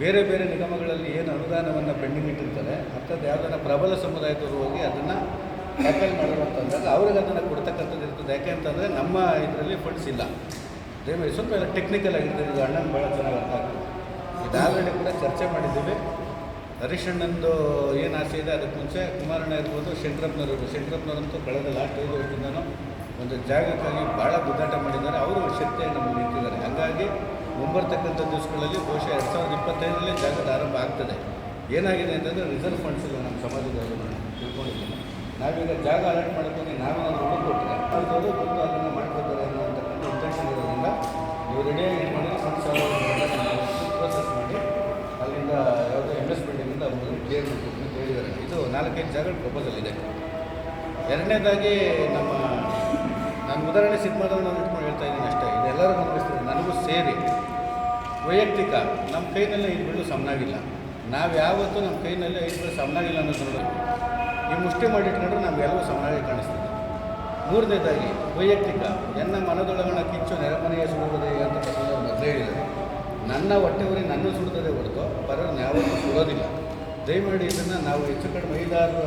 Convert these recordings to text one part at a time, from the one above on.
ಬೇರೆ ಬೇರೆ ನಿಗಮಗಳಲ್ಲಿ ಏನು ಅನುದಾನವನ್ನು ಪೆಂಡಿಂಗ್ ಇಟ್ಟಿರ್ತಾರೆ ಅಂಥದ್ದು ಯಾವುದನ್ನು ಪ್ರಬಲ ಸಮುದಾಯದವರು ಹೋಗಿ ಅದನ್ನು ಟ್ಯಾಕಲ್ ಅಂತಂದಾಗ ಅವ್ರಿಗೆ ಅದನ್ನು ಕೊಡ್ತಕ್ಕಂಥದ್ದು ಇರ್ತದೆ. ಯಾಕೆ ಅಂತಂದರೆ ನಮ್ಮ ಇದರಲ್ಲಿ ಫಂಡ್ಸ್ ಇಲ್ಲ. ದಯಮಾಡಿ ಸ್ವಲ್ಪ ಎಲ್ಲ ಟೆಕ್ನಿಕಲ್ ಆಗಿರ್ತದೆ ಇದು ಅಣ್ಣನ ಭಾಳ ಚೆನ್ನಾಗಿ ಅರ್ಥ ಆಗ್ತದೆ. ಕೂಡ ಚರ್ಚೆ ಮಾಡಿದ್ದೀವಿ. ಹರೀಶ್ ಏನು ಆಸೆ ಇದೆ ಅದಕ್ಕೆ ಮುಂಚೆ ಕುಮಾರಣ್ಣ ಇರ್ಬೋದು, ಶಂಕರಪ್ಪನವರು ಶಂಕರಪ್ಪನವರಂತೂ ಕಳೆದ ಲಾಸ್ಟ್ ಐದು ವರ್ಷದಿಂದನೂ ಒಂದು ಜಾಗಕ್ಕಾಗಿ ಭಾಳ ಗುದ್ದಾಟ ಮಾಡಿದ್ದಾರೆ. ಅವರು ಶಕ್ತಿಯನ್ನು ನಿಂತಿದ್ದಾರೆ ಹಾಗಾಗಿ ಮುಂಬರ್ತಕ್ಕಂಥ ದಿವಸಗಳಲ್ಲಿ ಬಹುಶಃ ಎರಡು ಸಾವಿರದ ಇಪ್ಪತ್ತೈದರಲ್ಲಿ ಜಾಗದ ಆರಂಭ ಆಗ್ತದೆ. ಏನಾಗಿದೆ ಅಂತಂದರೆ ರಿಸರ್ವ್ ಫಂಡ್ಸ್ ಇಲ್ಲ ನಮ್ಮ ಸಮಾಜದಲ್ಲಿ ನಾನು ತಿಳ್ಕೊಂಡಿದ್ದೀನಿ. ನಾವೀಗ ಜಾಗ ಅಲಾಟ್ ಮಾಡ್ಕೊಂಡು ನಾವೇನಾದ್ರು ಹುಡುಕೊಟ್ರೆ ಅವ್ರದ್ದು ಬಂದು ಅದನ್ನು ಮಾಡ್ಕೋತಾರೆ ಅನ್ನೋಂಥಕ್ಕಂಥ ಇಂಟೆನ್ಷನ್ ಇರೋದ್ರಿಂದ ನೀವು ರೆಡಿಯಾಗಿ ಇಟ್ಕೊಂಡ್ರೆ ಫಂಡ್ಸ್ ಪ್ರೋಸೆಸ್ ಮಾಡಿ ಅಲ್ಲಿಂದ ಯಾವುದೋ ಎಂ ಎಸ್ ಬಿಲ್ಡಿಂಗಿಂದ ಅವರು ಕ್ಲಿಯರ್ ಮಾಡ್ಕೊಂಡು ಹೇಳಿದ್ದಾರೆ. ಇದು ನಾಲ್ಕೈದು ಜಾಗ ಪ್ರಪೋಸಲ್ ಇದೆ. ಎರಡನೇದಾಗಿ ನಮ್ಮ ನಾನು ಉದಾಹರಣೆ ಸಿನಿಮಾದಲ್ಲಿ ನಾನು ಇಟ್ಕೊಂಡು ಹೇಳ್ತಾ ಇದ್ದೀನಿ ಅಷ್ಟೇ. ಇದೆಲ್ಲರೂ ಅನಿಸ್ತದೆ ನನಗೂ ಸೇರಿ. ವೈಯಕ್ತಿಕ, ನಮ್ಮ ಕೈನಲ್ಲೇ ಬೀಳು ಸಮನಾಗಿಲ್ಲ. ನಾವು ಯಾವತ್ತೂ ನಮ್ಮ ಕೈನಲ್ಲಿ ಐದು ಬೀಳು ಸಮನಾಗಿಲ್ಲ ಅನ್ನೋದು ನೋಡೋದು. ಈ ಮುಷ್ಟಿ ಮಾಡಿಟ್ಕೊಂಡ್ರೆ ನಮಗೆಲ್ಲವೂ ಸಮನಾಗಿ ಕಾಣಿಸ್ತದೆ. ಮೂರನೇದಾಗಿ, ವೈಯಕ್ತಿಕ. ಎನ್ನ ಮನದೊಳಗಣ ಕಿಚ್ಚು ನೆರೆಮನೆಯ ಸುಡುವುದೇ ಅಂತ ಪ್ರಸಂಗ ಮೊದಲೇ ಹೇಳಿದೆ. ನನ್ನ ಹೊಟ್ಟೆ ಉರಿ ನನ್ನ ಸುಡುತ್ತದೆ ಹೊರತು ಪರರನ್ನು ಯಾವತ್ತೂ ಸುಡೋದಿಲ್ಲ. ದಯಮಾಡಿ ಇದನ್ನು ನಾವು ಹೆಚ್ಚು ಕಡಿಮೆ ಐದಾರು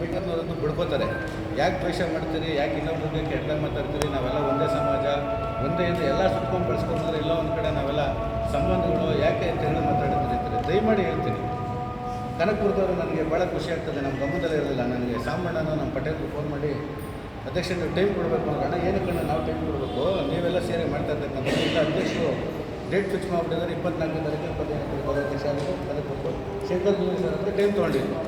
ಮೀಟರ್ನವರನ್ನು ಬಿಡ್ಕೋತಾರೆ. ಯಾಕೆ ದ್ವೇಷ ಮಾಡ್ತೀರಿ? ಯಾಕೆ ಇನ್ನೊಬ್ಬರಿಗೆ ಕೆಟ್ಟ ಮಾತಾಡ್ತೀರಿ? ನಾವೆಲ್ಲ ಒಂದೇ ಸಮಾಜ, ಒಂದೇ ಇದು ಎಲ್ಲ ಸುಟ್ಕೊಂಡು ಬೆಳೆಸ್ಕೊಂಡ್ರೆ ಎಲ್ಲ ಒಂದು ಕಡೆ ನಾವೆಲ್ಲ ಸಂಬಂಧಗಳು ಯಾಕೆ ಅಂತ ಹೇಳಿ ಮಾತಾಡ್ತೀರಿ ಅಂತಾರೆ ದಯಮಾಡಿ ಹೇಳ್ತೀನಿ. ಕನಕಪುರದವರು ನನಗೆ ಭಾಳ ಖುಷಿ ಆಗ್ತದೆ. ನಮ್ಮ ಗಮನದಲ್ಲೇ ಇರಲಿಲ್ಲ. ನನಗೆ ಸಾಮಣ್ಣನ ನಮ್ಮ ಪಟೇಲ್ಗೆ ಫೋನ್ ಮಾಡಿ, ಅಧ್ಯಕ್ಷ, ನೀವು ಟೈಮ್ ಕೊಡಬೇಕು ಅಣ್ಣ, ಏನಕ್ಕೆ ನಾವು ಟೈಮ್ ಕೊಡಬೇಕು? ನೀವೆಲ್ಲ ಸೇರಿ ಮಾಡ್ತಾ ಇರ್ತಕ್ಕಂಥ ಇಲ್ಲ ಅಧ್ಯಕ್ಷರು ಡೇಟ್ ಫಿಕ್ಸ್ ಮಾಡಿಬಿಟ್ಟಿದ್ದಾರೆ. ಇಪ್ಪತ್ನಾಲ್ಕು ತಾರೀಕು ಇಪ್ಪತ್ತೈದು ತಾರೀಕು ಅಧ್ಯಕ್ಷ ಆಗಿದೆ ಕನಕಪುರ ಶೇಖರ್ ಸರ್ ಅಂತ ಟೈಮ್ ತೊಗೊಂಡಿದ್ವಿ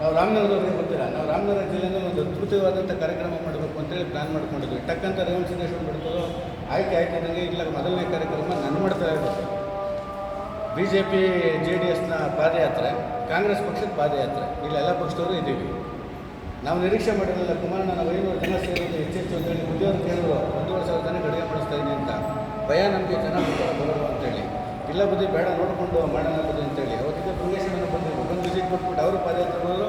ನಾವು ರಾಮನಗರದವ್ರಿಗೆ ಗೊತ್ತಿಲ್ಲ? ನಾವು ರಾಮನಗರ ಜಿಲ್ಲೆಯಲ್ಲಿ ಒಂದು ಅದ್ಭುತವಾದಂಥ ಕಾರ್ಯಕ್ರಮ ಮಾಡಬೇಕು ಅಂತೇಳಿ ಪ್ಲ್ಯಾನ್ ಮಾಡ್ಕೊಂಡಿದ್ವಿ. ಟಕ್ಕಂತ ರೇವಣ ಸಿದ್ದೇಶ್ವರ ಬಿಡ್ತದೋ ಆಯ್ಕೆ ಆಯ್ತು ನನಗೆ ಇಲ್ಲ, ಮೊದಲನೇ ಕಾರ್ಯಕ್ರಮ ನಾನು ಮಾಡ್ತಾ ಇರೋದು B J P J D ಎಸ್ನ ಪಾದಯಾತ್ರೆ, ಕಾಂಗ್ರೆಸ್ ಪಕ್ಷದ ಪಾದಯಾತ್ರೆ. ಇಲ್ಲಿ ಎಲ್ಲ ಪಕ್ಷದವರು ಇದ್ದೀವಿ. ನಾವು ನಿರೀಕ್ಷೆ ಮಾಡಿರಲಿಲ್ಲ, ಕುಮಾರಣ್ಣ, ನಾವು ಐನೂರು ಜನ ಸೇರಿದ್ದು ಹೆಚ್ಚೆಚ್ಚು ಅಂತೇಳಿ ಉದ್ಯೋಗ ಕೇಳಿದ್ರು. ಒಂದೂವರೆ ಸಾವಿರ ಜನ ಅಡುಗೆ ಮಾಡಿಸ್ತಾ ಇದ್ದೀನಿ ಅಂತ. ಭಯ ನಮಗೆ ಜನ ಬರೋದು ಅಂತೇಳಿ ಇಲ್ಲ ಬುದ್ಧಿ, ಬೇಡ ನೋಡಿಕೊಂಡು ಮಾಡೋಣ ಅಂತೇಳಿ ಅವತ್ತಿಗೆ ಪುಂಗೇಶ್ವರನ ಬಂದಿದ್ರು ವಿಸಿಟ್ ಕೊಟ್ಬಿಟ್ಟು ಅವರು ಪಾದಯಾತ್ರೆ ಹೋದರು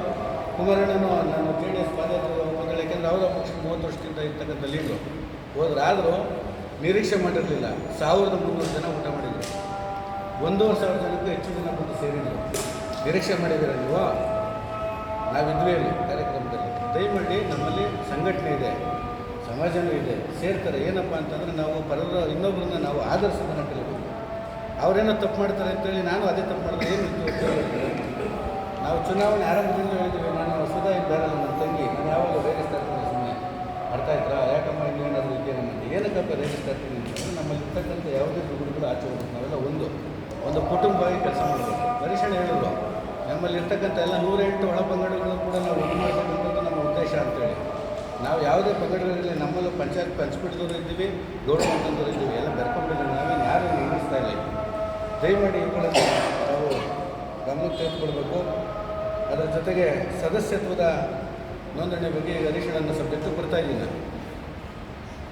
ಕುಮಾರಣ್ಣನು ನಾನು ಜೆ ಡಿ ಎಸ್ ಪಾದಯಾತ್ರೆ ಹೋಗಲ್ಲ ಯಾಕೆಂದರೆ ಅವರ ಪಕ್ಷ ಮೂವತ್ತು ವರ್ಷದಿಂದ ಇರ್ತಕ್ಕಂಥ ಲೀಡ್ರು ಹೋದ್ರೆ ಆದರೂ ನಿರೀಕ್ಷೆ ಮಾಡಿರಲಿಲ್ಲ. ಸಾವಿರದ ಮುನ್ನೂರು ಜನ ಊಟ ಮಾಡಿದ್ರು. ಒಂದೂವರೆ ಸಾವಿರ ಜನಕ್ಕೂ ಹೆಚ್ಚು ಜನ ಬಂದು ಸೇರಿದ್ರು. ನಿರೀಕ್ಷೆ ಮಾಡಿದ್ದೀರ ನೀವು? ನಾವಿದ್ವಿ ಅಲ್ಲಿ ಕಾರ್ಯಕ್ರಮದಲ್ಲಿ. ದಯಮಾಡಿ ನಮ್ಮಲ್ಲಿ ಸಂಘಟನೆ ಇದೆ, ಸಮಾಜನೂ ಇದೆ, ಸೇರ್ತಾರೆ. ಏನಪ್ಪ ಅಂತಂದರೆ ನಾವು ಪರರ ಇನ್ನೊಬ್ಬರನ್ನ ನಾವು ಆದರ್ಶವನ್ನು ಕಲಿಬೇಕು ಅವರೇನೋ ತಪ್ಪು ಮಾಡ್ತಾರೆ ಅಂತೇಳಿ ನಾನು ಅದೇ ತಪ್ಪು ಮಾಡಿದ್ರೆ ಏನು ನಾವು ಚುನಾವಣೆ ಆರಂಭದಿಂದ ಹೇಳಿದ್ವಿ ನಾನು ಹೊಸದ ಇದ್ದಾರಲ್ಲ ನನ್ನ ತಂಗಿ, ನಾನು ಯಾವಾಗ ರೇಗಿಸ್ತಾ ಇರ್ತೀನಿ ಸುಮ್ಮನೆ ಅರ್ಥ ಆಯ್ತಾ? ಯಾಕಮ್ಮ ಇನ್ನೇನಾದರೂ ಇದೆಯಾ ನಮ್ಮಲ್ಲಿ? ಏನಕ್ಕಪ್ಪ ರೇಗಿಸ್ತಾ ಇರ್ತೀನಿ ಅಂತಂದರೆ ನಮ್ಮಲ್ಲಿ ಇರ್ತಕ್ಕಂಥ ಯಾವುದೇ ದುಡ್ಡುಗಳು ಆಚೆ ಹೋಗ್ಬೇಕು. ನಾವೆಲ್ಲ ಒಂದು ಒಂದು ಕುಟುಂಬವಾಗಿ ಕೆಲಸ ಮಾಡಬೇಕು. ಪರೀಕ್ಷಣೆ ಹೇಳಿದ್ರು ನಮ್ಮಲ್ಲಿ ಇರ್ತಕ್ಕಂಥ ಎಲ್ಲ ನೂರೆಂಟು ಒಳ ಪಂಗಡಗಳು ಕೂಡ ನಾವು ಒಂದು ನಮ್ಮ ಉದ್ದೇಶ ಅಂತೇಳಿ. ನಾವು ಯಾವುದೇ ಪಂಗಡಗಳಲ್ಲಿ ನಮ್ಮಲ್ಲೂ ಪಂಚಾಯತ್ ಪಂಚ್ಬಿಟ್ಟಿದವರು ಇದ್ದೀವಿ ಗೌರ್ಮೆಂಟ್ ಇದ್ದೀವಿ. ಎಲ್ಲ ಬೆರ್ಕೊಂಡಿದ್ದೀವಿ ನಾವೇನು ಯಾರು ನಿರ್ಮಿಸ್ತಾ ಇಲ್ಲ. ದಯಮಾಡಿ ಇವುಗಳನ್ನು ನಾವು ಗಮನಕ್ಕೆ ತೆಗೆದುಕೊಳ್ಬೇಕು. ಅದರ ಜೊತೆಗೆ ಸದಸ್ಯತ್ವದ ನೋಂದಣಿ ಬಗ್ಗೆ ಈಗ ಹರೀಶಣ್ಣನ ಸಬ್ಜೆಕ್ಟು ಬರ್ತಾ ಇದ್ದೀನಿ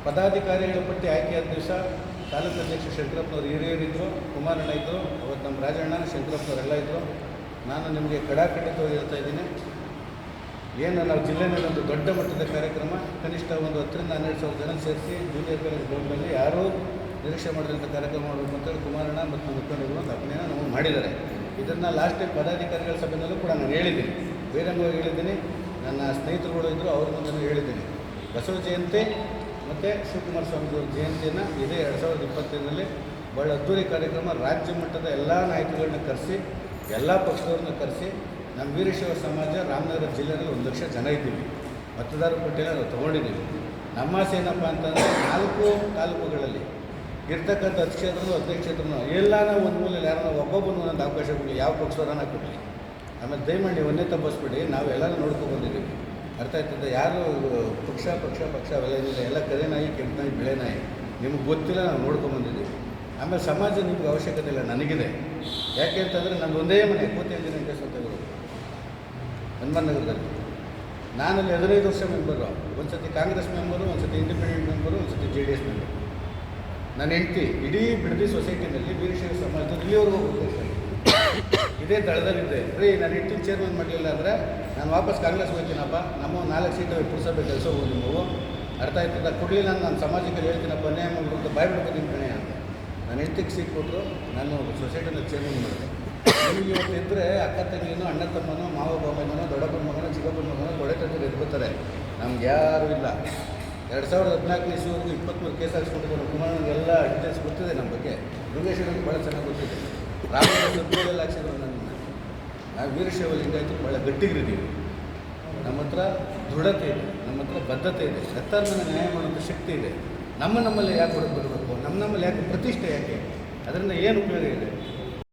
ಪದಾಧಿಕಾರಿಗಳ ಪಟ್ಟಿ ಆಯ್ಕೆಯಾದ ದಿವಸ ತಾಲೂಕು ಅಧ್ಯಕ್ಷ ಶಂಕರಪ್ಪನವ್ರು ಹಿರಿಯರಿದ್ದರು ಕುಮಾರಣ್ಣ ಇದ್ದರು ಅವತ್ತು ನಮ್ಮ ರಾಜಣ್ಣ, ಶಂಕರಪ್ಪನವರೆಲ್ಲ ಇದ್ದರು ನಾನು ನಿಮಗೆ ಕಡಾಖಂಡಿತವಾಗಿ ಹೇಳ್ತಾ ಇದ್ದೀನಿ. ಏನು ನಾವು ಜಿಲ್ಲೆನಲ್ಲಿ ಒಂದು ದೊಡ್ಡ ಮಟ್ಟದ ಕಾರ್ಯಕ್ರಮ, ಕನಿಷ್ಠ ಒಂದು ಹತ್ತರಿಂದ ಹನ್ನೆರಡು ಸಾವಿರ ಜನ ಸೇರಿಸಿ ಜೂನಿಯರ್ ಕಾಲೇಜ್ ಗ್ರೌಂಡಲ್ಲಿ ಯಾರೂ ನಿರೀಕ್ಷೆ ಮಾಡಿದಂಥ ಕಾರ್ಯಕ್ರಮ ಮಾಡಬೇಕು ಅಂತೇಳಿ ಕುಮಾರಣ್ಣ ಮತ್ತು ಮುಖಂಡರು ಒಂದು ಅಭಿನಯ ನಾವು ಮಾಡಿದ್ದಾರೆ. ಇದನ್ನು ಲಾಸ್ಟ್ ಟೈಮ್ ಪದಾಧಿಕಾರಿಗಳ ಸಭೆಯಲ್ಲೂ ಕೂಡ ನಾನು ಹೇಳಿದ್ದೀನಿ. ಬಹಿರಂಗವಾಗಿ ಹೇಳಿದ್ದೀನಿ. ನನ್ನ ಸ್ನೇಹಿತರುಗಳು ಇದ್ದರು ಅವ್ರ ಮುಂದೆ ಹೇಳಿದ್ದೀನಿ. ಬಸವ ಜಯಂತಿ ಮತ್ತು ಶಿವಕುಮಾರ ಸ್ವಾಮಿ ಜಯಂತಿಯನ್ನು ಇದೇ ಎರಡು ಸಾವಿರದ ಇಪ್ಪತ್ತೈದರಲ್ಲಿ ಬಹಳ ಅದ್ದೂರಿ ಕಾರ್ಯಕ್ರಮ ರಾಜ್ಯ ಮಟ್ಟದ ಎಲ್ಲ ನಾಯಕರುಗಳನ್ನ ಕರೆಸಿ, ಎಲ್ಲ ಪಕ್ಷದವ್ರನ್ನ ಕರೆಸಿ, ನಮ್ಮ ವೀರಶೈವ ಸಮಾಜ ರಾಮನಗರ ಜಿಲ್ಲೆಯಲ್ಲಿ ಒಂದು ಲಕ್ಷ ಜನ ಇದ್ದೀವಿ. ಮತದಾರ ಪಟ್ಟಿಯನ್ನು ನಾವು ತೊಗೊಂಡಿದ್ದೀವಿ. ನಮ್ಮ ಏನಪ್ಪ ಅಂತಂದರೆ ನಾಲ್ಕು ತಾಲೂಕುಗಳಲ್ಲಿ ಇರ್ತಕ್ಕಂಥ ಹತ್ತು ಕ್ಷೇತ್ರನೂ ಹದಿನೈದು ಕ್ಷೇತ್ರನೂ ಎಲ್ಲಾನ ಒಂದು ಮೂಲೆಯಲ್ಲಿ ಯಾರನ್ನ ಒಬ್ಬೊಬ್ಬನು ಒಂದು ಅವಕಾಶ ಕೊಡಲಿ ಯಾವ ಪಕ್ಷದವರನ್ನ ಕೊಡಲಿ ಆಮೇಲೆ ದಯಮಾಡಿ ಒಂದೇ ತಪ್ಪಿಸ್ಬಿಡಿ, ನಾವು ಎಲ್ಲರೂ ನೋಡ್ಕೊಂಡು ಬಂದಿದ್ದೀವಿ. ಅರ್ಥ ಆಯ್ತದೆ? ಯಾರು ಪಕ್ಷ ಪಕ್ಷ ಪಕ್ಷ ಅವೆಲ್ಲ ಏನಿಲ್ಲ. ಎಲ್ಲ ಕರೆ ನಾಯಿ, ಕೆಂಪು ನಾಯಿ, ಬೆಳೆ ನಾಯಿ. ನಿಮ್ಗೆ ಗೊತ್ತಿಲ್ಲ, ನಾವು ನೋಡ್ಕೊಂಡು ಬಂದಿದ್ದೀವಿ. ಆಮೇಲೆ ಸಮಾಜ ನಿಮ್ಗೆ ಅವಶ್ಯಕತೆ ಇಲ್ಲ, ನನಗಿದೆ. ಯಾಕೆ ಅಂತಂದರೆ ನಂದು ಒಂದೇ ಮನೆ ಅಂತ ಸತ್ಯಗಳು ಹನುಮಾನ್ ನಗರದಲ್ಲಿ ನಾನಲ್ಲಿ ಹದಿನೈದು ವರ್ಷ ಮೆಂಬರು ಒಂದು ಸತಿ ಕಾಂಗ್ರೆಸ್ ಮೆಂಬರು ಒಂದು ಸತಿ ಇಂಡಿಪೆಂಡೆಂಟ್ ಮೆಂಬರು ಒಂದು ಸತಿ ಜೆ ಡಿ ಎಸ್ ಮೆಂಬರು ನನ್ನ ಹೆಂಡತಿ, ಇಡೀ ಬಿಡದಿ ಸೊಸೈಟಿನಲ್ಲಿ ವೀರಶೈವ ಸಮಾಜದ ಇಲ್ಲಿವರೆಗೂ ಉದ್ದೇಶ ಇದೇ ದಳದಲ್ಲಿದ್ದೆ. ರೀ ನಾನು ಹೆಂಡತಿ ಚೇರ್ಮನ್ ಮಾಡಲಿಲ್ಲ ಅಂದರೆ ನಾನು ವಾಪಸ್ ಕಾಂಗ್ರೆಸ್ ಹೋಗ್ತೀನಪ್ಪ. ನಮ್ಮ ನಾಲ್ಕು ಸೀಟು ಪುರಸಭೆ ಕೆಲಸ ಹೋಗಿ ನೀವು ಅರ್ಥ ಆಯ್ತದ ಕೊಡಲಿಲ್ಲ ನಾನು ಸಮಾಜಕ್ಕೆ ಹೇಳ್ತೀನಪ್ಪ ನೇಮ್ ಮಾಡ್ಬಿಟ್ಟು ಬಾಯ್ ಬಿಡ್ತೀನಿ ಕಣೆ ಅಂತ. ನನ್ನ ಹೆಂಡತಿಗೆ ಸೀಟ್ ಕೊಟ್ಟರು ನಾನು ಸೊಸೈಟಿನ ಚೇರ್ಮನ್ ಮಾಡಿದೆ. ನಿಮಗೆ ಇವತ್ತು ಇದ್ದರೆ ಅಕ್ಕ ತಂಗಿನೂ, ಅಣ್ಣ ತಮ್ಮನೋ, ಮಾವ ಬಾಮನೋ ದೊಡ್ಡಪ್ಪನ ಮಗನೋ, ಚಿಕ್ಕಪ್ಪನ ಮಗನೋ ದೊಡ್ಡ ತಂದೆ ಎದ್ಬಿಡ್ತಾರೆ. ನಮ್ಗೆ ಯಾರೂ ಇಲ್ಲ. ಎರಡು ಸಾವಿರದ ಹದಿನಾಲ್ಕನೇ ಇಸ್ವಿವರೆಗೂ ಇಪ್ಪತ್ತ್ಮೂರು ಕೇಸ್ ಹಾಕ್ಸ್ಕೊಂಡಿದ್ದಾರೆ. ಕುಮಾರನಿಗೆಲ್ಲ ಡೀಟೇಲ್ಸ್ ಗೊತ್ತಿದೆ ನಮ್ಮ ಬಗ್ಗೆ. ದುರ್ಗೇಶ್ವರನಿಗೆ ಭಾಳ ಚೆನ್ನಾಗಿ ಗೊತ್ತಿದೆ. ರಾಮನ ಹಾಕ್ಸಿದ್ರು ನನ್ನನ್ನು ನಾವು ವೀರಶೈವ ಲಿಂಗಾಯತರು ಭಾಳ ಗಟ್ಟಿಗಿರಿದ್ದೀವಿ. ನಮ್ಮ ಹತ್ರ ದೃಢತೆ ಇದೆ, ನಮ್ಮ ಹತ್ರ ಬದ್ಧತೆ ಇದೆ ಸತ್ತರ್ಮನ ನ್ಯಾಯ ಮಾಡುವಂಥ ಶಕ್ತಿ ಇದೆ. ನಮ್ಮ ನಮ್ಮಲ್ಲಿ ಯಾಕೆ ಹೊರಗೆ ಬರಬೇಕು? ನಮ್ಮ ನಮ್ಮಲ್ಲಿ ಯಾಕೆ ಪ್ರತಿಷ್ಠೆ ಯಾಕೆ? ಅದರಿಂದ ಏನು ಉಪಯೋಗ ಇದೆ?